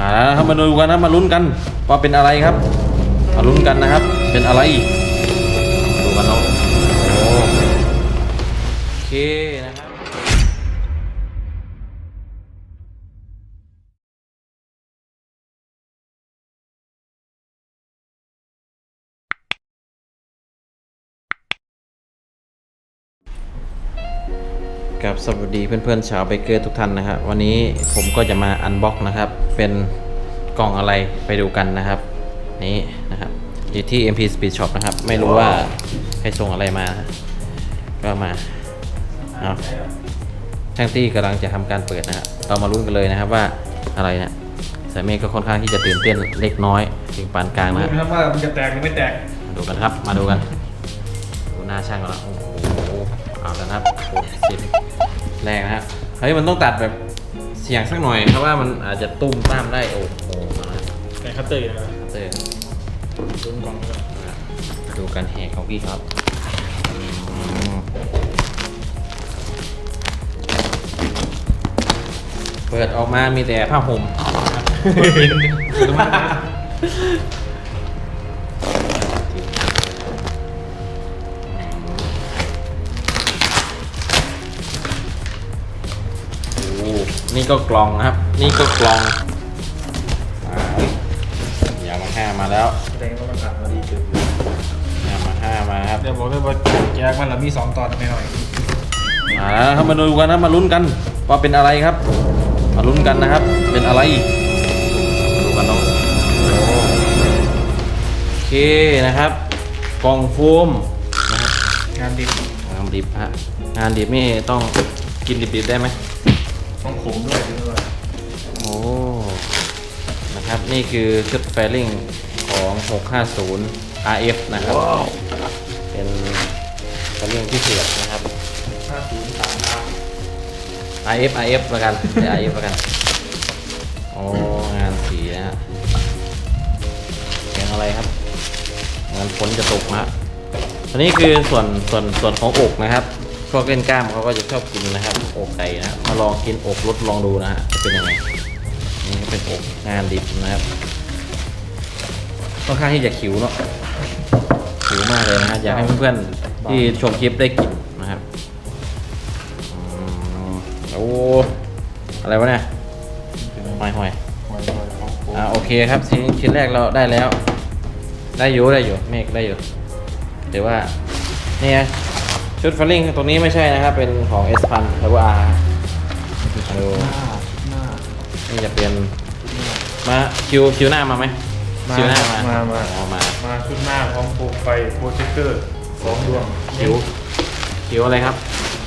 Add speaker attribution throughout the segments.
Speaker 1: มาแล้วครับมาดูกันนะมาลุ้นกันว่าเป็นอะไรครับ มาลุ้นกันนะครับ เป็นอะไรดูกันเนาะโอ้โอเค กับสวัสดีเพื่อนๆชาวเบเกอร์ทุกท่านนะครับวันนี้ผมก็จะมาอันบ็อกนะครับ เป็นกล่องอะไรไปดูกันนะครับ นี่นะครับอยู่ที่ MP Speed Shop นะครับ ไม่รู้ว่าใครส่งอะไรมานะก็มาเอาช่างตี้กำลังจะทำการเปิดนะครับเรามาลุ้นกันเลยนะครับว่าอะไรนะสายเมฆก็ค่อนข้างที่จะตื่นเต้นเล็กน้อยถึงปานกลางนะ
Speaker 2: รู้ไหมครับว่ามันจะแตกหรือไม่แตก
Speaker 1: มาดูกันครับ มาดูกันดูหน้าช่างก่อนละโอ้โหเอาแล้วนะครับโอ้สิบ แรงนะฮะเฮ้ยมันต้องตัดแบบเสียงสักหน่อย เพราะว่ามันอาจจะตุ้มตามได้โอ้โหมาแล้ว
Speaker 2: ในคัตเตอร์นะ
Speaker 1: เตอร์
Speaker 2: ลุ้นกล่องกัน
Speaker 1: มาดูกันแหกของพี่ครับอืมเปิดออกมามีแต่ผ้าห่ม
Speaker 2: ดูมา นะ
Speaker 1: โอ้นี่ก็กลองนะครับ นี่ก็กลองอ่าอย่ามาห้ามาแล้ว
Speaker 2: แสดงว่ามันอัดมาดีเกิน
Speaker 1: อย่ามาห้ามาครับ
Speaker 2: เดี๋ยวบอกเลยว่าแจกมันละมีสองตอนหน่อย
Speaker 1: มาแล้วครับมาดูกันนะมาลุ้นกันว่าเป็นอะไรครับ มาลุ้นกันนะครับ เป็นอะไรมาดูกันเนาะโอเคนะครับ กล่องโฟมนะครับ
Speaker 2: ๆงานดิบ
Speaker 1: งานดิบฮะงานดิบนี่ต้องกินดิบๆได้ไหม
Speaker 2: ต้องขมด้วยด้วย
Speaker 1: โอ้นะครับ นี่คือชุดแฟลิงของ 650 RF นะครับ เป็นแฟลิงที่เสือกนะครับ
Speaker 2: ห้าศูนย์สามห้า
Speaker 1: RF RF ประกันได้ RF ประกัน โอ้ งานสีนะฮะเสียงอะไรครับ งานฝนจะตกนะฮะอันนี้คือส่วนส่วนส่วนของอกนะครับ พวกเล่นกล้ามเขาก็จะชอบกินนะครับอกไก่นะมาลองกินอกรสลองดูนะฮะจะเป็นยังไงนี่เป็นอกงานดิบนะครับค่อนข้างที่จะขิวเนาะขิวมากเลยนะฮะอยากให้เพื่อนๆที่ชมคลิปได้กินนะครับโอ้อะไรวะเนี่ยหอยหอย
Speaker 2: หอยหอยของโค้
Speaker 1: อ่าโอเคครับชิ้นชิ้นแรกเราได้แล้ว ได้อยู่ได้อยู่เมฆได้อยู่ถือว่านี่ไง ชุดฟัลลิ่งตัวนี้ไม่ใช่นะครับ เป็นของ S พันหรือว่า R มาดู
Speaker 2: หน้าหน้า
Speaker 1: นี่จะเป็นมาคิวคิวหน้ามาไหม
Speaker 2: มา
Speaker 1: คิวหน้ามา
Speaker 2: มามา
Speaker 1: อ๋อมา
Speaker 2: มาชุดหน้าพร้อมโคมไฟโปรเจคเตอร์สองดวง
Speaker 1: คิวคิวอะไรครับ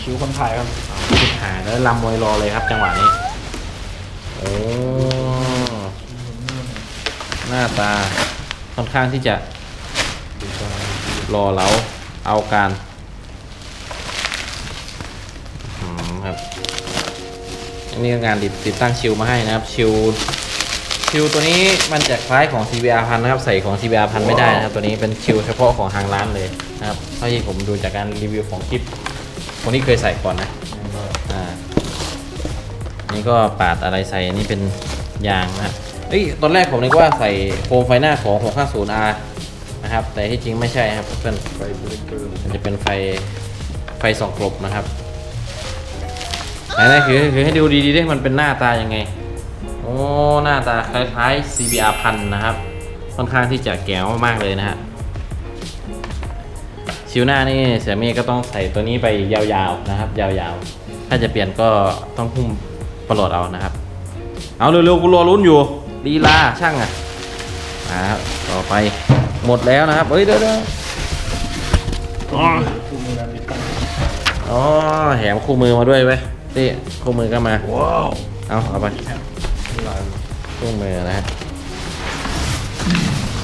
Speaker 2: คิวคนถ่ายครับ
Speaker 1: คิวหายแล้วลำมวยรอเลยครับ จังหวะนี้โอ้หน้าตาค่อนข้างที่จะรอเราเอาการ ครับ อันนี้ก็งานติดติดตั้งชิลมาให้นะครับชิลชิลตัวนี้มันจะคล้ายของ CBR พันนะครับใส่ของ CBR พันไม่ได้นะครับ ตัวนี้เป็นชิลเฉพาะของทางร้านเลยนะครับเท่าที่ผมดูจากการรีวิวของคลิปคนที่เคยใส่ก่อนนะอ่านี่ก็ปาดอะไรใส่อันนี้เป็นยางนะเอ้ยตอนแรกผมนึกว่าใส่โคมไฟหน้าของ 650R นะครับแต่ที่จริงไม่ใช่ครับเพื่อน
Speaker 2: ไฟโปรเจคเตอร์
Speaker 1: มันจะเป็นไฟไฟส่องกลบนะครับ ไหนๆคือคือให้ดูดีๆด้วยมันเป็นหน้าตายังไง โอ้หน้าตาคล้ายๆ CBR พันนะครับ ค่อนข้างที่จะแก๋วมากเลยนะฮะชิวหน้านี่เสียเมฆก็ต้องใส่ตัวนี้ไปยาวๆนะครับ ยาวๆ ถ้าจะเปลี่ยนก็ต้องหุ้มประหลอดเอานะครับ เอาเร็วๆกูรอลุ้นอยู่ลีลาช่างอะมาครับต่อไปหมดแล้วนะครับเฮ้ยเดี๋ยวๆอ๋อ
Speaker 2: คู่มือการติดตั้ง
Speaker 1: อ๋อแถมคู่มือมาด้วยเว้ ยนี่คู่มือก็มา
Speaker 2: ว้าว
Speaker 1: เอาเอาไป
Speaker 2: มีหลาย
Speaker 1: คู่มือนะฮะ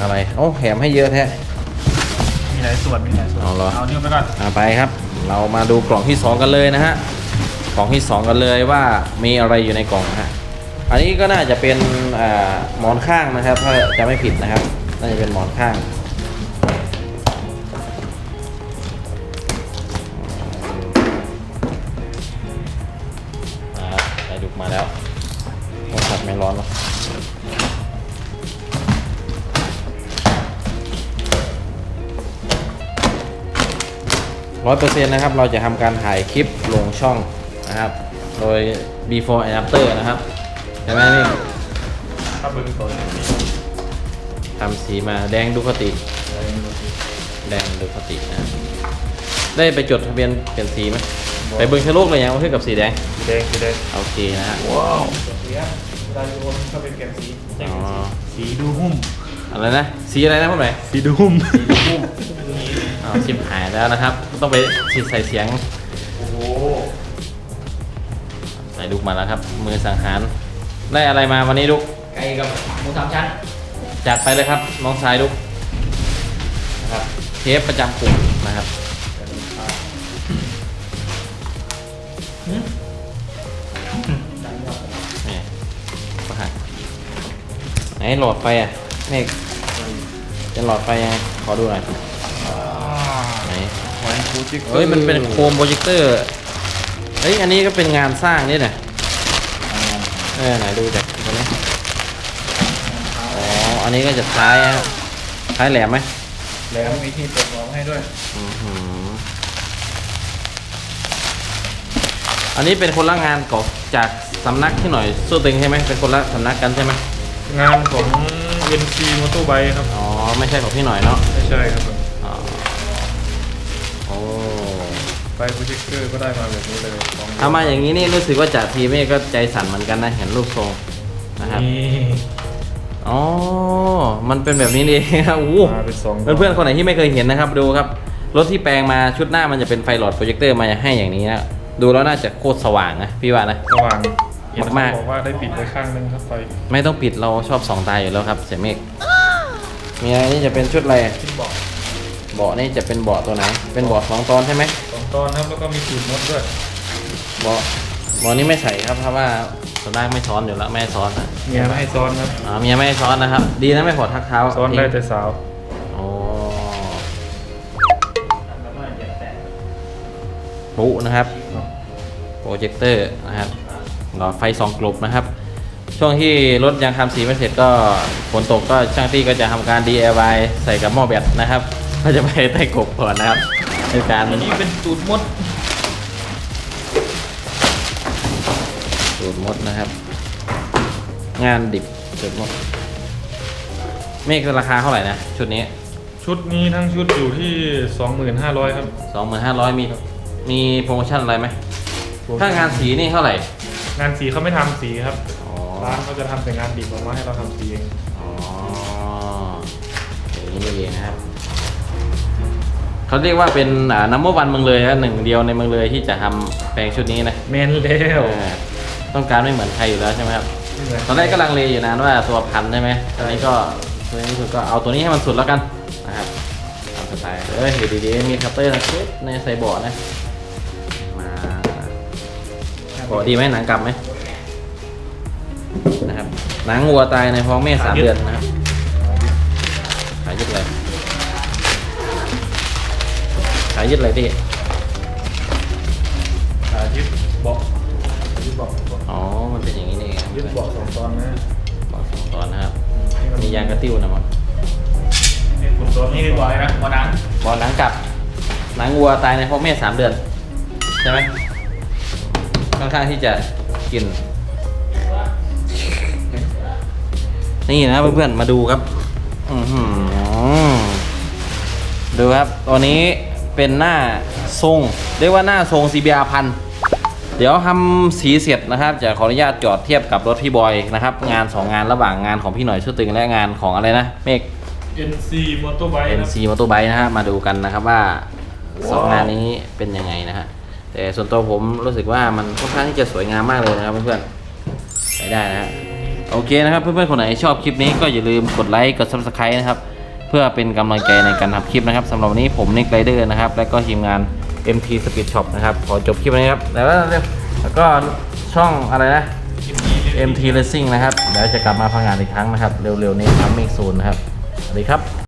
Speaker 1: อะไร โอ้แถมให้เยอะแท้
Speaker 2: มีหลายส่วนมีหลายส่วน
Speaker 1: เอาเหรอ
Speaker 2: เอาเนี่ยไปก่อน
Speaker 1: เอาไปครับ เรามาดูกล่องที่2กันเลยนะฮะ กล่องที่2กันเลยว่ามีอะไรอยู่ในกล่องนะฮะ อันนี้ก็น่าจะเป็นอ่าหมอนข้างนะครับ ถ้าจะไม่ผิดนะครับ น่าจะเป็นหมอนข้าง กมาแล้วโทรศัดท์ม่ร้อนหรอกร้อยเปอร์เซ็นต์นะครับ เราจะทำการถ่ายคลิปลงช่องนะครับ โดย before and after นะครับใช่ไหมนี่
Speaker 2: ถ้าเป็นตัว
Speaker 1: ทำสีมาแดงดูคติ แดงดูคตินะ ได้ไปจดทะเบียนเปลี่ยนสีไหมไปเบิ้งชะโลกเลยยังว่าเพื่อกับสีแดง
Speaker 2: สีแดงสีแดง
Speaker 1: โอเคนะฮะ
Speaker 2: ว้าวสีอะเวลาโยนถ้าเป็นแกนสี
Speaker 1: อ๋อ
Speaker 2: สีดูหุ้ม
Speaker 1: อะไรนะสีอะไรนะพ่อหน่อย
Speaker 2: สีดูหุ้ม
Speaker 1: อ๋อชิมหายแล้วนะครับ ต้องไปฉีดใส่เสียง
Speaker 2: โอ้โห
Speaker 1: ใส่ลูกมาแล้วครับ มือสังหารได้อะไรมาวันนี้ลูก
Speaker 3: ไก่กับหมูสามชั้น
Speaker 1: จัดไปเลยครับน้องชายลูกนะครับเทปประจำกลุ่มนะครับ ไหนหลอดไฟอะเมฆจะหลอดไฟยังไงขอดูหน่อยไหน
Speaker 2: ไว้โปรเจคเตอร์
Speaker 1: เฮ้ยมันเป็นโคมโปรเจคเตอร์เฮ้ยอันนี้ก็เป็นงานสร้างนี่นะเออไหนดูจากตัวนี้อ๋ออันนี้ก็จะท้ายครับท้ายแหลมไหม
Speaker 2: แล้วมีที่เปิดมองให้ด้วย
Speaker 1: อื้อหืออันนี้เป็นคนละงานของจากสำนักที่หน่อยสู้ตึงใช่ไหมเป็นคนละสำนักกันใช่ไหม
Speaker 2: งานของ NC Motorbike ครับ
Speaker 1: อ๋อ ไม่ใช่ของพี่หน่อยเนาะ
Speaker 2: ไม่ใช่ครับผม
Speaker 1: อ๋อโอ้
Speaker 2: ไฟโปรเจคเตอร์ก็ได้มาแบบนี้เลยสอง
Speaker 1: ทำมาอย่างนี้นี่รู้สึกว่าจ่าทีเมฆก็ใจสั่นเหมือนกันนะเห็นรูปทรงนะครับ
Speaker 2: นี่
Speaker 1: อ๋อ มันเป็นแบบนี้นี่เองครับโอ้โห
Speaker 2: มาเป็นสอง
Speaker 1: เพื่อนๆคนไหนที่ไม่เคยเห็นนะครับ ดูครับ รถที่แปลงมาชุดหน้ามันจะเป็นไฟหลอดโปรเจคเตอร์มาให้อย่างนี้นะดูแล้วน่าจะโคตรสว่างนะพี่ว่านะ
Speaker 2: สว่างเห็น
Speaker 1: มากๆ
Speaker 2: บอกว่าได้ปิดไว้ข้างนึงครับไฟ
Speaker 1: ไม่ต้องปิดเราชอบสองตาอยู่แล้วครับ เสียเมฆมีอะไรนี่จะเป็นชุดอะไร
Speaker 2: ที่บอก
Speaker 1: เบาะนี่จะเป็นเบาะตัวไหน เป็นเบาะสองตอนใช่ไหม
Speaker 2: สองตอนครับแล้วก็มีสูตรมดด้วย
Speaker 1: เบาะเบาะนี้ไม่ใส่ครับเพราะว่าส่วนมากไม่ซ้อนอยู่แล้วไม่ให้ซ้อนนะ
Speaker 2: เมียไม่ให้ซ้อนครับ
Speaker 1: อ๋อเมียไม่ให้ซ้อนนะครับ ดีนะไม่ถอดทักเท้า
Speaker 2: ซ้อนได้แต่สาว
Speaker 1: โอ้ปุ๊นะครับโปรเจคเตอร์นะครับ หลอดไฟสองกลบนะครับ ช่วงที่รถยังทำสีไม่เสร็จก็ฝนตกก็ช่างที่ก็จะทำการ DIY ใส่กับหม้อแบตนะครับก็จะไปใต้กบก่อนนะครับในการ
Speaker 2: อันนี้เป็นสูตรมด
Speaker 1: สูตรมดนะครับ งานดิบสูตรมดเมฆราคาเท่าไหร่นะชุดนี้
Speaker 2: ชุดนี้ทั้งชุดอยู่ที่ 25,000 ครับ
Speaker 1: 2,500 มีมีโปรโมชั่นอะไรไหมถ้างานสีนี่เท่าไหร่
Speaker 2: งานสีเขาไม่ทำสีครับ
Speaker 1: อ๋อ
Speaker 2: ร้านเขาจะทำแต่งานดิบออกมาให้เราทำสีเอง
Speaker 1: อ๋ออย่างนี้นี่เองนะครับเขาเรียกว่าเป็นนัมเบอร์วันเมืองเลยนะหนึ่งเดียวในเมืองเลยที่จะทำแปลงชุดนี้นะ
Speaker 2: แมนแล้ว
Speaker 1: เออต้องการไม่เหมือนใครอยู่แล้วใช่ไหมครับ ตอนแรกก็ลังเลอยู่นานว่าตัวพันใช่ไหมตอนนี้ก็ตัวนี้สุดก็เอาตัวนี้ให้มันสุดแล้วกันนะครับตามสไตล์เอ้ยอยู่ดีๆมีคัตเตอร์นะคิดในใส่เบาะนะมา เบาะดีไหมหนังกลับไหมนะครับหนังวัวตายในท้องแม่สามเดือนนะครับขายยึดเลยขายยึดเลยพี่
Speaker 2: ขายึดเบาะยึดเบาะ
Speaker 1: อ๋อมันเป็นอย่างนี้นี่เอง
Speaker 2: ยึดเบาะสองตอนนะ
Speaker 1: เบาะสองตอนนะครับมียางกระติ้วนะมัน
Speaker 2: นี่คุณตัว
Speaker 3: นี่
Speaker 2: นี้
Speaker 3: คือบ่อยนะบ่อนัง
Speaker 1: บอลหนังกลับหนังวัวตายในท้องแม่สามเดือนใช่ไหม ค่อนข้างที่จะกิน นี่นะเพื่อนๆมาดูครับอือหือดูครับตัวนี้เป็นหน้าทรงเรียกว่าหน้าทรง CBR พันเดี๋ยวทำสีเสร็จนะครับ จะขออนุญาตจอดเทียบกับรถพี่บอยนะครับ งาน 2 งานระหว่างงานของพี่หน่อยชื่อตึงและงานของอะไรนะ เมฆ
Speaker 2: เอ็นซีมอเตอร์ไบค์ครับ
Speaker 1: NC Motorbike นะฮะมาดูกันนะครับว่าสองงานนี้เป็นยังไงนะฮะ แต่ส่วนตัวผมรู้สึกว่ามันค่อนข้างที่จะสวยงามมากเลยนะครับเพื่อนๆใช้ได้นะฮะโอเคนะครับเพื่อนๆคนไหนชอบคลิปนี้ก็อย่าลืมกดไลค์กด Subscribe นะครับเพื่อเป็นกำลังใจในการทำคลิปนะครับสำหรับวันนี้ผมนิกไรเดอร์นะครับ และก็ทีมงาน MT Speed Shop นะครับ ขอจบคลิปนี้ครับแล้วแล้วก็ช่องอะไรนะ MT Racing นะครับเดี๋ยวจะกลับมาพังงานอีกครั้งนะครับ เร็วๆนี้ทำมิกซูนนะครับ สวัสดีครับ